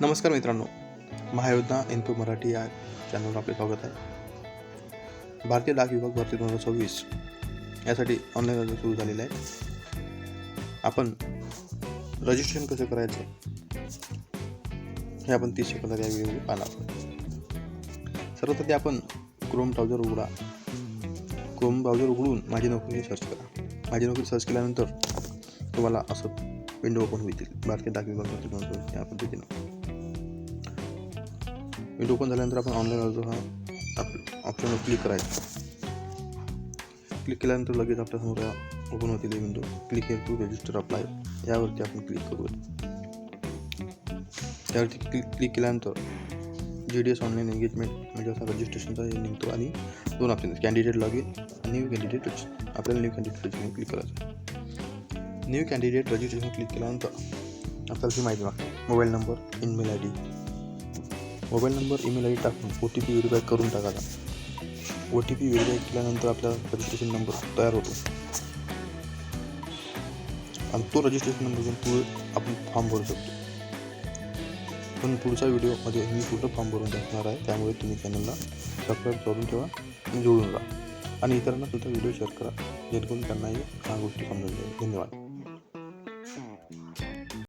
नमस्कार मित्रांनो महायोजना एनपी मराठी या चॅनलवर आपले स्वागत आहे. भारतीय डाक विभाग भरती दोन हजार सव्वीस यासाठी ऑनलाईन अर्ज सुरू झालेला आहे. आपण रजिस्ट्रेशन कसं करायचं हे आपण तीस सेकंदात या व्हिडिओमध्ये पाहणार सर्वप्रथम आपण क्रोम ब्राउझर उघडा. क्रोम ब्राउझर उघडून माझी नोकरी सर्च करा. माझी नोकरी सर्च केल्यानंतर तुम्हाला असं विंडो ओपन होईल. भारतीय डाक विभाग भरती दोन हजार सव्वीस या पद्धतीनं. विंडो ओपन झाल्यानंतर आपण ऑनलाईन अर्ज हा आप ऑप्शनवर क्लिक करायचा. क्लिक केल्यानंतर लगेच आपल्यासमोर ओपन होतील हे window click here to register apply यावरती आपण क्लिक करू त्यावरती क्लिक क्लिक केल्यानंतर G D S online engagement म्हणजे असा रजिस्ट्रेशनचा हे निघतो आणि दोन ऑप्शन कॅन्डिडेट लॉग इन आणि न्यू कॅन्डिडेट रजिस्टर आपल्याला न्यू कॅन्डिडेट रजिस्ट्रेशन क्लिक करायचं न्यू कॅन्डिडेट रजिस्ट्रेशन क्लिक केल्यानंतर आपल्याला ही माहिती मागते. Mobile number email I D mobile number email I D टाकून ओ टी पी व्हेरीफाय करून टाकायचा ओ टी पी व्हेरीफाय केल्यानंतर आपला रजिस्ट्रेशन नंबर तयार होतो. आणि तो रजिस्ट्रेशन नंबर घेऊन पुढे आपण फॉर्म भरू शकतो. पण पुढच्या व्हिडिओमध्ये मी पूर्ण फॉर्म भरून टाकणार आहे. त्यामुळे तुम्ही चॅनलला सबस्क्राईब करून ठेवा आणि जोडून राहा. आणि इतरांना सुद्धा व्हिडिओ शेअर करा. जेणेकरून त्यांनाही ह्या गोष्टी समजून जाईल. धन्यवाद.